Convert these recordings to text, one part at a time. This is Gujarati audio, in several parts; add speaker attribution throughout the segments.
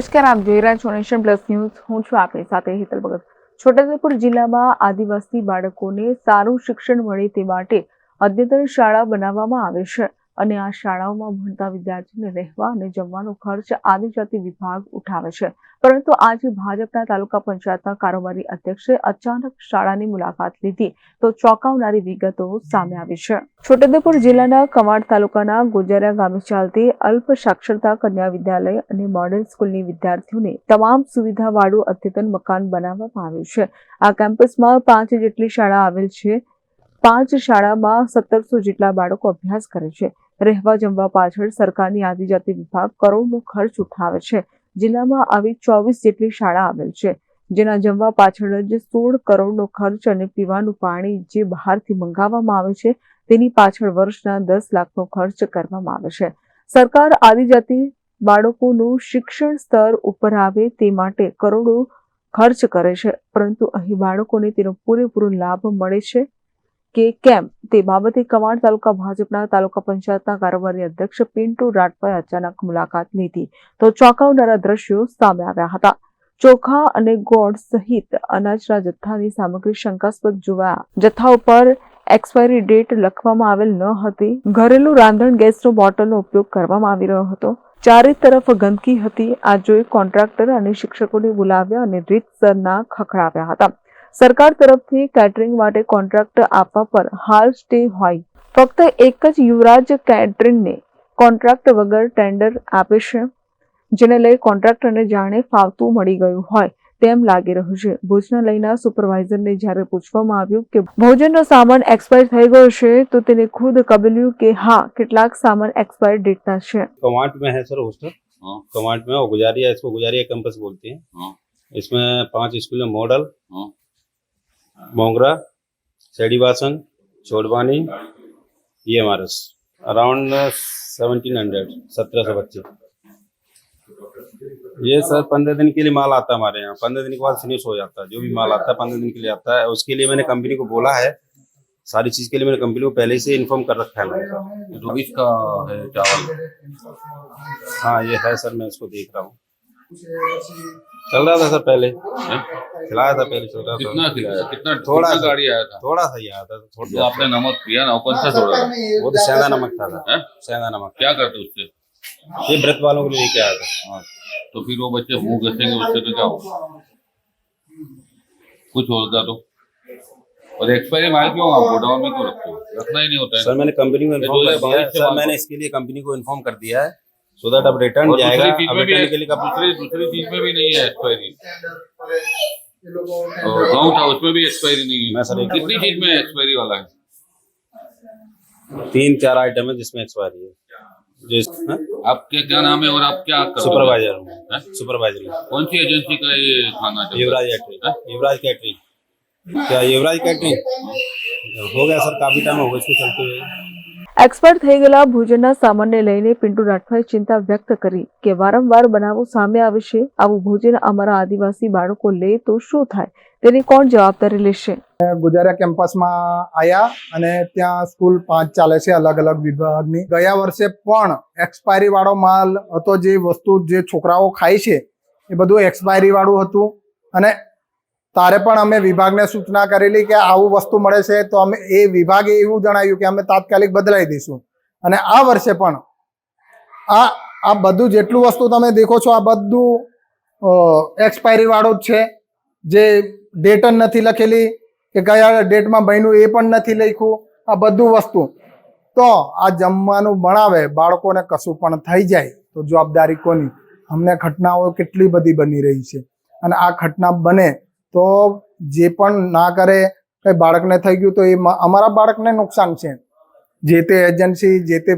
Speaker 1: નમસ્કાર, આપ જોઈ રહ્યા છો નેશન પ્લસ ન્યૂઝ. હું છું આપની સાથે હેતલ ભગત. છોટાઉદેપુર જિલ્લામાં આદિવાસી બાળકોને સારું શિક્ષણ મળે તે માટે અદ્યતન શાળા બનાવવામાં આવે છે. અને આ શાળાઓમાં ભણતા વિદ્યાર્થીઓને રહેવા અને જમવાનો ખર્ચ આદિજાતિ વિભાગ ઉઠાવે છે. પરંતુ આજે ભાજપના તાલુકા પંચાયતના કારોબારી અધ્યક્ષે અચાનક શાળાની મુલાકાત લીધી તો ચોંકાવનારી વિગતો સામે આવી છે. છોટાઉદેપુર જિલ્લાના કમાડ તાલુકાના ગોજારા ગામે ચાલતી અલ્પ સાક્ષરતા કન્યા વિદ્યાલય અને મોડેલ સ્કૂલની વિદ્યાર્થીઓને તમામ સુવિધાવાળું અદ્યતન મકાન બનાવવામાં આવ્યું છે. આ કેમ્પસમાં પાંચ જેટલી શાળા આવેલ છે. પાંચ શાળામાં સત્તરસો જેટલા બાળકો અભ્યાસ કરે છે. રહેવા જમવા પાછળ સરકારની આદિજાતિ વિભાગ કરોડનો ખર્ચ ઉઠાવે છે. જિલ્લામાં આવી ચોવીસ જેટલી શાળા આવેલ છે, જેના જમવા પાછળ જ સોળ કરોડનો ખર્ચ અને પીવાનું પાણી જે બહારથી મંગાવવામાં આવે છે, તેની પાછળ વર્ષના દસ લાખનો ખર્ચ કરવામાં આવે છે. સરકાર આદિજાતિ બાળકોનું શિક્ષણ સ્તર ઉપર આવે તે માટે કરોડો ખર્ચ કરે છે, પરંતુ અહીં બાળકોને તેનો પૂરેપૂરો લાભ મળે છે કે કેમ? તે બાબતે કવાડ તાલુકા ભાજપના તાલુકા પંચાયતના કારોબારી અધ્યક્ષ પિન્ટુ રાઠવાએ અચાનક મુલાકાત લીધી તો ચોંકાવનારા દ્રશ્યો સામે આવ્યા હતા. ચોખા અને ગોળ સહિત અનાજના જથ્થાની સામગ્રી શંકાસ્પદ જોવાયા જથ્થા ઉપર એક્સપાયરી ડેટ લખવામાં આવેલ ન હતી. ઘરેલું રાંધણ ગેસનો બોટલનો ઉપયોગ કરવામાં આવી રહ્યો હતો. ચારે તરફ ગંદકી હતી. આ જોઈ કોન્ટ્રાક્ટર અને શિક્ષકોને બોલાવ્યા અને રીતસરના ખખડાવ્યા હતા. સરકાર તરફથી કેટરિંગ માટે કોન્ટ્રાક્ટ આપવા પર હાલ સ્ટે હોય ફક્ત એક જ યુવરાજ કેટરિંગને કોન્ટ્રાક્ટ વગર ટેન્ડર આપે છે જેને લઈ કોન્ટ્રાક્ટરને જાણે ફાવતું મળી ગયું હોય તેમ લાગી રહ્યું છે ભોજનાલયના સુપરવાઇઝરને જ્યારે પૂછવામાં આવ્યું કે ભોજનનો સામાન એક્સપાયર થઈ ગયો છે તો તેને ખુદ કબલ્યું કે હા કેટલાક સામાન એક્સપાયર ડેટના છે
Speaker 2: कमांड में है सर हॉस्टल
Speaker 3: हाँ
Speaker 2: कमांड में और गुजारिया इसको गुजारिया कैंपस बोलते हैं
Speaker 3: हाँ
Speaker 2: इसमें पांच स्कूल हैं मॉडल
Speaker 3: हाँ
Speaker 2: मोंगरा सेडीवासन छोड़वानी ये हमारे अराउंड सेवनटीन हंड्रेड सत्रह सौ बच्चे ये सर पंद्रह दिन के लिए माल आता है हमारे यहाँ। पंद्रह दिन के बाद फिनिश हो जाता है। जो भी माल आता है पंद्रह दिन के लिए आता है। उसके लिए मैंने कंपनी को बोला है। सारी चीज़ के लिए मैंने कंपनी को पहले से इन्फॉर्म कर रखा है मैंने
Speaker 3: चौबीस का है चावल।
Speaker 2: हाँ ये है सर मैं इसको देख रहा हूँ। चल रहा था सर पहले।
Speaker 3: हैं?
Speaker 2: खिलाया था पहले चल रहा
Speaker 3: कितना
Speaker 2: था
Speaker 3: खिलाया? कितना
Speaker 2: थोड़ा सा।
Speaker 3: गाड़ी आया था?
Speaker 2: थोड़ा सा ही आया था थोड़ा
Speaker 3: आपने नमक पिया ना कौन सा सोडा था
Speaker 2: वो तो सेंधा नमक था सर सेंधा नमक
Speaker 3: क्या करते उससे?
Speaker 2: ये व्रत वालों के लिए लेके आया था?
Speaker 3: हाँ तो फिर वो बच्चे मुँह घसेंगे उससे तो क्या होगा? कुछ होगा तो। और एक्सपायरी माल क्यों आप? गोडाउन में क्यों रखते हो? रखना ही नहीं होता है।
Speaker 2: सर मैंने कंपनी को इन्फॉर्म कर दिया है। सर मैंने इसके लिए कंपनी को इन्फॉर्म कर दिया है। सो दैट अब रिटर्न जाएगा अब रिटर्न के लिए कब
Speaker 3: दूसरी दूसरी चीज़ में भी नहीं है एक्सपायरी गाँव था उसमें भी एक्सपायरी नहीं
Speaker 2: मैं
Speaker 3: है
Speaker 2: सर
Speaker 3: कितनी चीज़ में एक्सपायरी वाला है?
Speaker 2: तीन चार आइटम है जिसमें एक्सपायरी है। जिस
Speaker 3: आपके क्या नाम है और आप क्या करते हो?
Speaker 2: सुपरवाइजर हूँ? सुपरवाइजर हूँ।
Speaker 3: कौन सी एजेंसी का ये खाना है?
Speaker 2: युवराज कैटरिंग युवराज कैटरिंग क्या युवराज कैटरिंग हो गया सर काफ़ी टाइम हो गया इसको चलते हुए।
Speaker 1: એક્સપાયર થઈ ગયેલા ભોજનના સામાનને લઈને પિન્ટુ રાઠવાએ ચિંતા વ્યક્ત કરી કે વારંવાર બનાવો સામે આવે છે, આવું ભોજન અમારા આદિવાસી બાળકો લે તો શું થાય? તેની કોણ જવાબદારી લેશે?
Speaker 4: ગુજરાત કેમ્પસમાં આવ્યા અને ત્યાં સ્કૂલ પાંચ ચાલે છે અલગ અલગ વિભાગની. ગયા વર્ષે પણ એક્સપાયરી વાળો માલ હતો, જે વસ્તુ જે છોકરાઓ ખાય છે, એ બધું એક્સપાયરી વાળું હતું અને તારે પણ અમે વિભાગને સૂચના કરેલી કે આવું વસ્તુ મળે છે, તો અમે એ વિભાગે એવું જણાવ્યું કે અમે તાત્કાલિક બદલાઈ દઈશું. અને આ વર્ષે પણ આ આ બધું જેટલું વસ્તુ તમે દેખો છો, આ બધું એક્સપાયરીવાળું જ છે. જે ડેટ જ નથી લખેલી, કે કયા ડેટમાં બન્યું એ પણ નથી લખ્યું, આ બધું વસ્તુ. તો આ જમવાનું ભણાવે બાળકોને કશું પણ થઈ જાય, તો જવાબદારી કોની? અમને ઘટનાઓ કેટલી બધી બની રહી છે. અને આ ઘટના બને તો જે પણ ના કરે કંઈ બાળકને થઈ ગયું તો એ અમારા બાળકને નુકસાન છે. જે તે એજન્સી, જે તે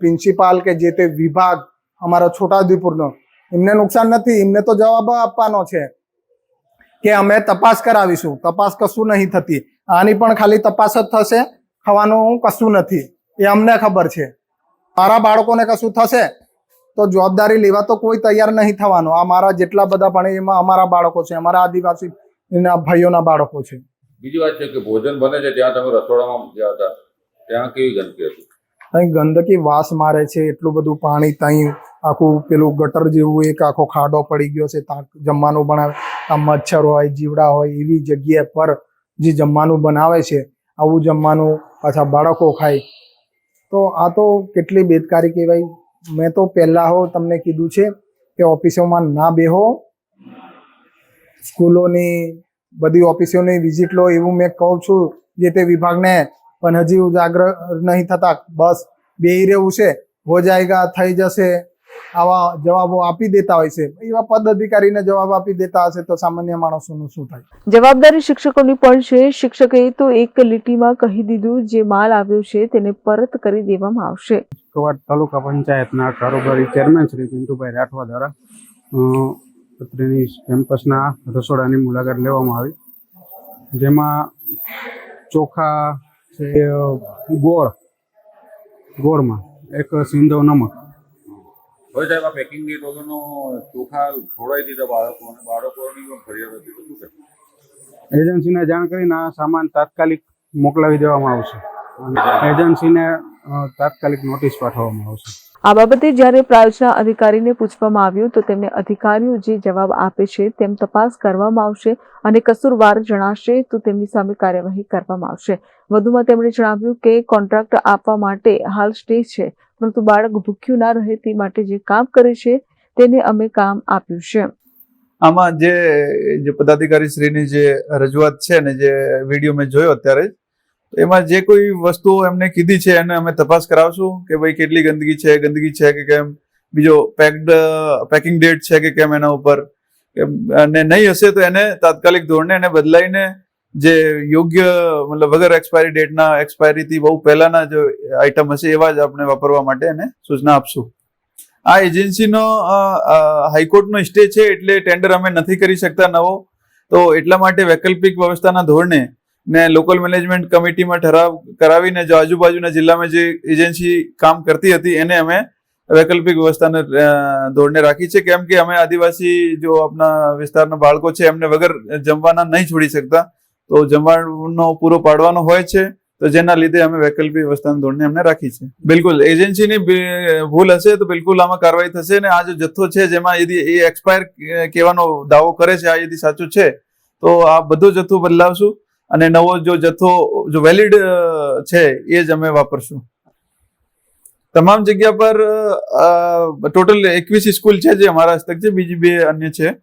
Speaker 4: પ્રિન્સિપાલ કે જે તે વિભાગ, અમારા છોટાઉદેપુરનો, એમને નુકસાન નથી, એમને તો જવાબ આપવાનો છે કે અમે તપાસ કરાવીશું. તપાસ કશું નહીં થતી. આની પણ ખાલી તપાસ જ થશે, ખાવાનું કશું નથી. એ અમને ખબર છે. મારા બાળકોને કશું થશે, તો જવાબદારી લેવા તો કોઈ તૈયાર નહીં થવાનો. આ મારા જેટલા બધા પણ એમાં અમારા બાળકો છે, અમારા આદિવાસી એના ભાઈઓના બાળકો છે.
Speaker 3: બીજી વાત છે કે ભોજન બને છે ત્યાં તમે રસોડામાં ગયા હતા. ત્યાં કેવી ગંદકી હતી?
Speaker 4: અહીં ગંદકી વાસ મારે છે એટલું બધું પાણી ત્યાં આખું પેલું ગટર જેવું એક આખો ખાડો પડી ગયો છે ત્યાં જમવાનું બનાવે આ મચ્છર હોય જીવડા હોય એવી જગ્યા પર જે જમવાનું બનાવે છે આવું જમવાનું પાછા બાળકો ખાય. તો આ તો કેટલી બેદકારી કહેવાય. મેં તો પહેલાં હો તમને કીધું છે કે ઓફિસોમાં ના બેહો. સ્કૂલોની બધી ઓફિસોની વિઝિટ લો એવું મેં કહું છું જે તે વિભાગને. પણ હજી ઉજાગર નહીં થતા. બસ બે રહેવું છે. હો જાયગા થઈ જશે. આવા જવાબો આપી દેતા હોય છે. એવા પદ અધિકારીને જવાબ આપી દેતા હશે તો સામાન્ય માણસોનું શું થાય?
Speaker 1: જવાબદારી શિક્ષકોની પણ છે. શિક્ષકે તો એક લીટીમાં કહી દીધું જે માલ આવ્યો છે તેને પરત કરી દેવામાં આવશે.
Speaker 5: કવાડ તાલુકા પંચાયતના કારોબારી ચેરમેન શ્રી પિન્ટુભાઈ રાઠવા દ્વારા અ, કેમ્પસના રસોડાની મુલાકાત લેવામાં આવી. જેમાં ચોખા છે ગોળ ગોળમાં એક સિંધો નમક.
Speaker 3: હવે સાહેબ આ પેકિંગ ડેટ વગરનો ચોખા ખવડાવી દીધા બાળકોને. બાળકોની પણ ફરિયાદ હતી. શું કરશો?
Speaker 5: એજન્સીને જાણ કરીને આ સામાન તાત્કાલિક મોકલાવી દેવામાં આવશે. એજન્સીને તાત્કાલિક નોટિસ પાઠવવામાં આવશે.
Speaker 1: આ બાબતે જ્યારે પ્રાયોજના અધિકારીને પૂછવામાં આવ્યું, તો તેમને અધિકારીઓ જે જવાબ આપે છે તેમ તપાસ કરવામાં આવશે અને કસૂરવાર જણાશે, તો તેમની સામે કાર્યવાહી કરવામાં આવશે. વધુમાં તેમણે જણાવ્યું કે કોન્ટ્રાક્ટ આપવા માટે હાલ સ્ટે છે, પરંતુ બાળક ભૂખ્યું ના રહે તે માટે જે કામ કરે છે તેને અમે કામ આપ્યું છે.
Speaker 6: આમાં જે જે પદાધિકારી શ્રીની જે રજૂઆત છે ને જે વીડિયો મેં જોયો અત્યારે એમાં જે કોઈ વસ્તુઓ એમને કીધી છે, એને અમે તપાસ કરાવશું કે ભાઈ કેટલી ગંદકી છે ગંદકી છે કે કેમ? બીજો પેક્ડ પેકિંગ ડેટ છે કે કેમ એના ઉપર? અને નહીં હશે તો એને તાત્કાલિક ધોરણે એને બદલાઈને જે યોગ્ય, મતલબ વગર એક્સપાયરી ડેટના એક્સપાયરીથી બહુ પહેલાના જે આઇટમ હશે એવા જ આપણે વાપરવા માટે એને સૂચના આપશું. આ એજન્સીનો હાઈકોર્ટનો સ્ટે છે એટલે ટેન્ડર અમે નથી કરી શકતા નવો. તો એટલા માટે વૈકલ્પિક વ્યવસ્થાના ધોરણે ને લોકલ મેનેજમેન્ટ કમિટીમાં ઠરાવ કરાવીને જો આજુબાજુના જિલ્લામાં જે એજન્સી કામ કરતી હતી, એને અમે વૈકલ્પિક વ્યવસ્થાને ધોરણે રાખી છે. કેમ કે અમે આદિવાસી જો આપણા વિસ્તારના બાળકો છે, એમને વગર જમવાના નહીં છોડી શકતા. તો જમવાનો પૂરો પાડવાનો હોય છે, તો જેના લીધે અમે વૈકલ્પિક વ્યવસ્થાના ધોરણે અમને રાખી છે. બિલકુલ એજન્સીની ભૂલ હશે તો બિલકુલ આમાં કાર્યવાહી થશે ને આ જો જથ્થો છે, જેમાં યદી એ એક્સપાયર કહેવાનો દાવો કરે છે, આ યદી સાચું છે, તો આ બધો જથ્થો બદલાવશું. અને નવો જો જથ્થો, જો વેલિડ છે, એ જ અમે વાપરશું. તમામ જગ્યા પર ટોટલ એકવીસ સ્કૂલ છે જે અમારા હસ્તક છે, બીજી બે અન્ય છે.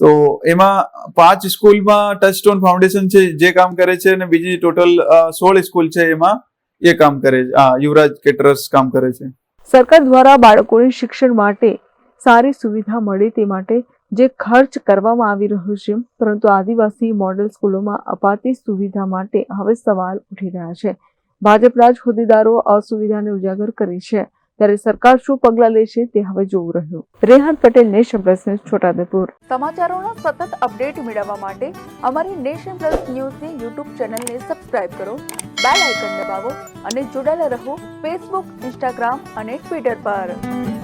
Speaker 6: તો એમાં પાંચ સ્કૂલમાં ટચસ્ટોન ફાઉન્ડેશન છે, જે કામ કરે છે, અને બીજી ટોટલ સોળ સ્કૂલ છે એમાં, એ કામ કરે છે. આ યુવરાજ કેટરર્સ કામ કરે છે.
Speaker 1: સરકાર દ્વારા બાળકોને શિક્ષણ માટે સારી સુવિધા મળે તે માટે જે ખર્ચ કરવામાં આવી રહ્યો છે, પરંતુ આદિવાસી મોડેલ સ્કૂલોમાં અપાતી સુવિધા માટે હવે સવાલ ઉઠી રહ્યા છે. ભાજપના જ હોદ્દેદારો અસુવિધાને ઉજાગર કરી છે. ત્યારે સરકાર શું પગલાં લેશે તે હવે જોવું રહ્યું. Rehan Patel, Nation Plus News, Chhotaudepur. સમાચારોના સતત અપડેટ મેળવવા માટે અમારી નેશન પ્લસ ન્યૂઝની યુટ્યુબ ચેનલને સબસ્ક્રાઇબ કરો, બેલ આઇકન દબાવો અને જોડાયેલા રહો ફેસબુક, ઇન્સ્ટાગ્રામ અને ટ્વિટર પર.